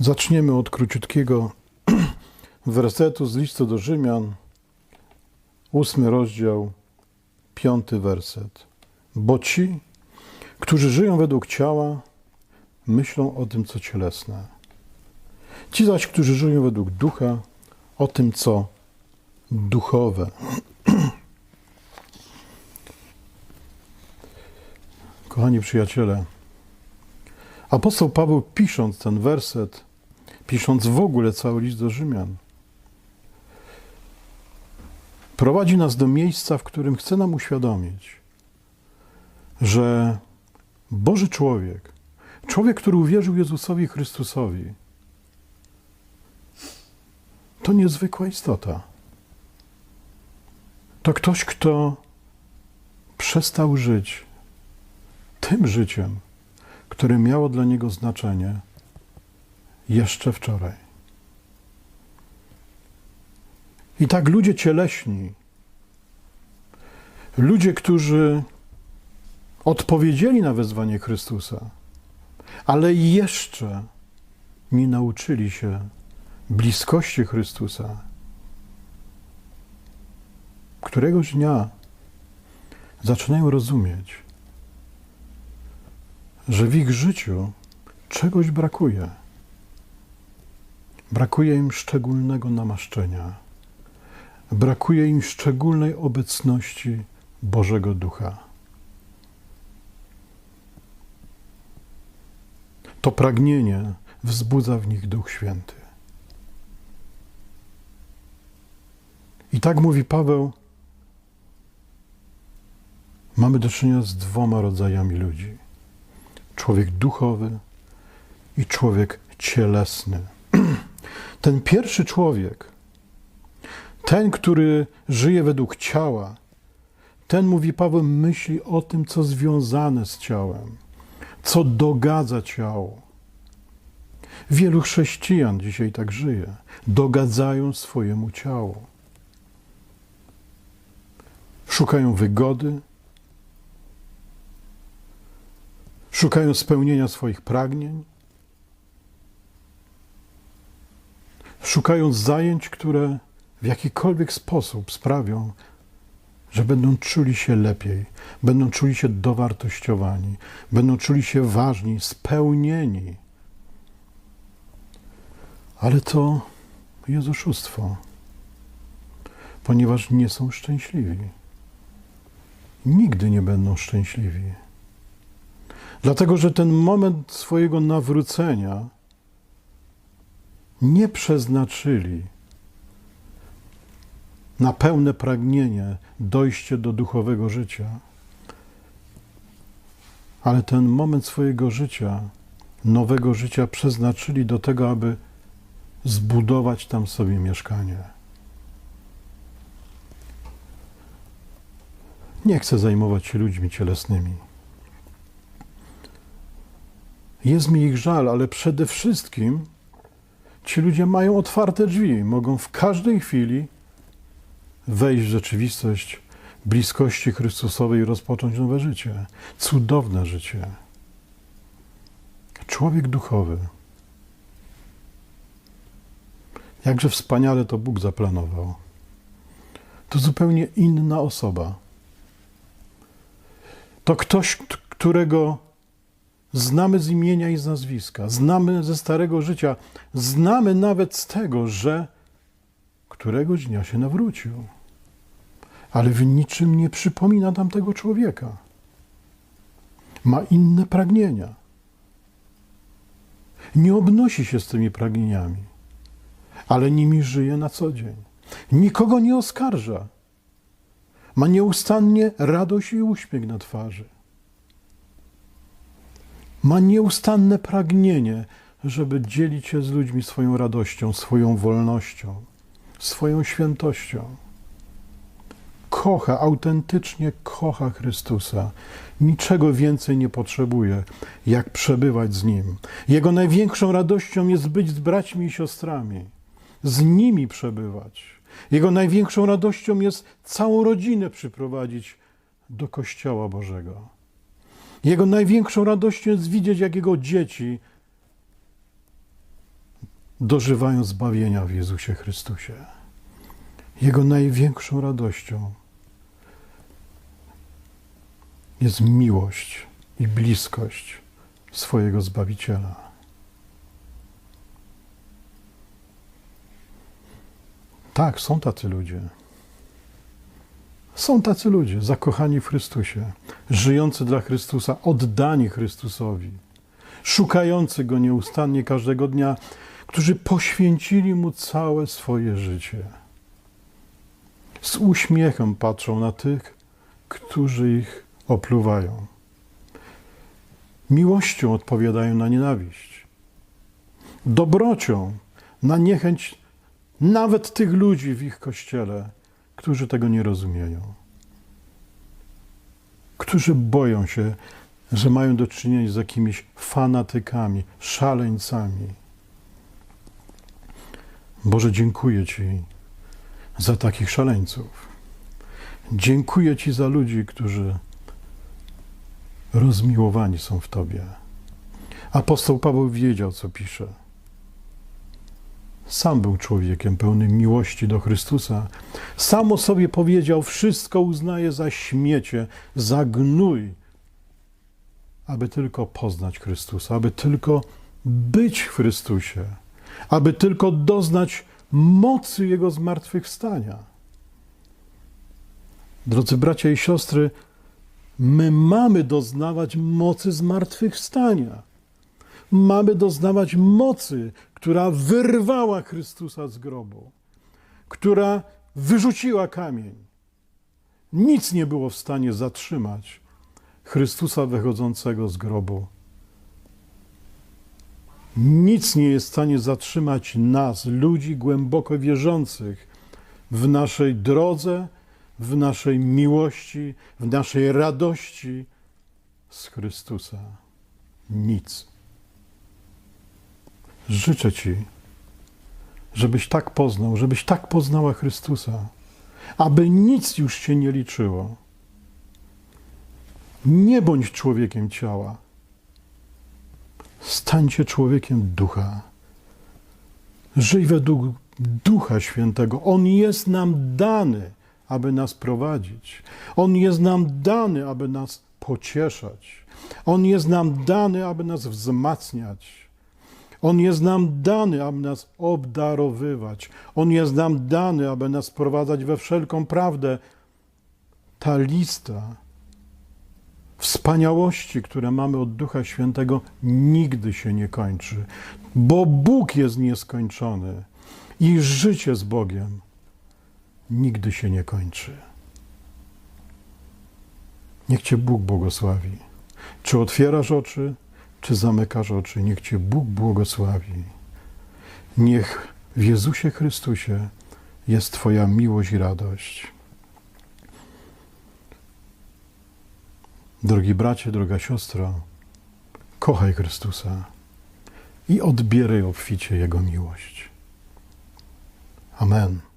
Zaczniemy od króciutkiego wersetu z listu do Rzymian, ósmy rozdział, piąty werset. Bo ci, którzy żyją według ciała, myślą o tym, co cielesne. Ci zaś, którzy żyją według ducha, o tym, co duchowe. Kochani przyjaciele, apostoł Paweł pisząc ten werset, pisząc w ogóle cały list do Rzymian, prowadzi nas do miejsca, w którym chce nam uświadomić, że Boży człowiek, człowiek, który uwierzył Jezusowi Chrystusowi, to niezwykła istota. To ktoś, kto przestał żyć tym życiem, które miało dla niego znaczenie jeszcze wczoraj. I tak ludzie cieleśni, ludzie, którzy odpowiedzieli na wezwanie Chrystusa, ale jeszcze nie nauczyli się bliskości Chrystusa, któregoś dnia zaczynają rozumieć, że w ich życiu czegoś brakuje. Brakuje im szczególnego namaszczenia. Brakuje im szczególnej obecności Bożego Ducha. To pragnienie wzbudza w nich Duch Święty. I tak mówi Paweł, mamy do czynienia z dwoma rodzajami ludzi: człowiek duchowy i człowiek cielesny. Ten pierwszy człowiek, ten, który żyje według ciała, ten, mówi Paweł, myśli o tym, co związane z ciałem, co dogadza ciało. Wielu chrześcijan dzisiaj tak żyje, dogadzają swojemu ciału. Szukają wygody, szukają spełnienia swoich pragnień, szukają zajęć, które w jakikolwiek sposób sprawią, że będą czuli się lepiej, będą czuli się dowartościowani, będą czuli się ważni, spełnieni. Ale to jest oszustwo, ponieważ nie są szczęśliwi. Nigdy nie będą szczęśliwi. Dlatego, że ten moment swojego nawrócenia nie przeznaczyli na pełne pragnienie dojście do duchowego życia, ale ten moment swojego życia, nowego życia przeznaczyli do tego, aby zbudować tam sobie mieszkanie. Nie chcę zajmować się ludźmi cielesnymi. Jest mi ich żal, ale przede wszystkim ci ludzie mają otwarte drzwi, mogą w każdej chwili wejść w rzeczywistość bliskości Chrystusowej i rozpocząć nowe życie. Cudowne życie. Człowiek duchowy. Jakże wspaniale to Bóg zaplanował. To zupełnie inna osoba. To ktoś, którego znamy z imienia i z nazwiska, znamy ze starego życia, znamy nawet z tego, że któregoś dnia się nawrócił, ale w niczym nie przypomina tamtego człowieka. Ma inne pragnienia. Nie obnosi się z tymi pragnieniami, ale nimi żyje na co dzień. Nikogo nie oskarża. Ma nieustannie radość i uśmiech na twarzy. Ma nieustanne pragnienie, żeby dzielić się z ludźmi swoją radością, swoją wolnością, swoją świętością. Kocha, autentycznie kocha Chrystusa. Niczego więcej nie potrzebuje, jak przebywać z Nim. Jego największą radością jest być z braćmi i siostrami, z nimi przebywać. Jego największą radością jest całą rodzinę przyprowadzić do Kościoła Bożego. Jego największą radością jest widzieć, jak jego dzieci dożywają zbawienia w Jezusie Chrystusie. Jego największą radością jest miłość i bliskość swojego Zbawiciela. Tak, są tacy ludzie. Są tacy ludzie, zakochani w Chrystusie, żyjący dla Chrystusa, oddani Chrystusowi, szukający Go nieustannie każdego dnia, którzy poświęcili Mu całe swoje życie. Z uśmiechem patrzą na tych, którzy ich opluwają. Miłością odpowiadają na nienawiść. Dobrocią na niechęć nawet tych ludzi w ich kościele, którzy tego nie rozumieją. Którzy boją się, że mają do czynienia z jakimiś fanatykami, szaleńcami. Boże, dziękuję Ci za takich szaleńców. Dziękuję Ci za ludzi, którzy rozmiłowani są w Tobie. Apostoł Paweł wiedział, co pisze. Sam był człowiekiem pełnym miłości do Chrystusa. Sam o sobie powiedział: Wszystko uznaję za śmiecie, za gnój, aby tylko poznać Chrystusa, aby tylko być w Chrystusie, aby tylko doznać mocy Jego zmartwychwstania. Drodzy bracia i siostry, my mamy doznawać mocy zmartwychwstania. Mamy doznawać mocy, która wyrwała Chrystusa z grobu, która wyrzuciła kamień. Nic nie było w stanie zatrzymać Chrystusa wychodzącego z grobu. Nic nie jest w stanie zatrzymać nas, ludzi głęboko wierzących, w naszej drodze, w naszej miłości, w naszej radości z Chrystusa. Nic. Życzę Ci, żebyś tak poznał, żebyś tak poznała Chrystusa, aby nic już się nie liczyło. Nie bądź człowiekiem ciała. Stańcie człowiekiem ducha. Żyj według Ducha Świętego. On jest nam dany, aby nas prowadzić. On jest nam dany, aby nas pocieszać. On jest nam dany, aby nas wzmacniać. On jest nam dany, aby nas obdarowywać. On jest nam dany, aby nas prowadzać we wszelką prawdę. Ta lista wspaniałości, które mamy od Ducha Świętego, nigdy się nie kończy, bo Bóg jest nieskończony i życie z Bogiem nigdy się nie kończy. Niech Cię Bóg błogosławi. Czy otwierasz oczy, czy zamykasz oczy, niech Cię Bóg błogosławi. Niech w Jezusie Chrystusie jest Twoja miłość i radość. Drogi bracie, droga siostro, kochaj Chrystusa i odbieraj obficie Jego miłość. Amen.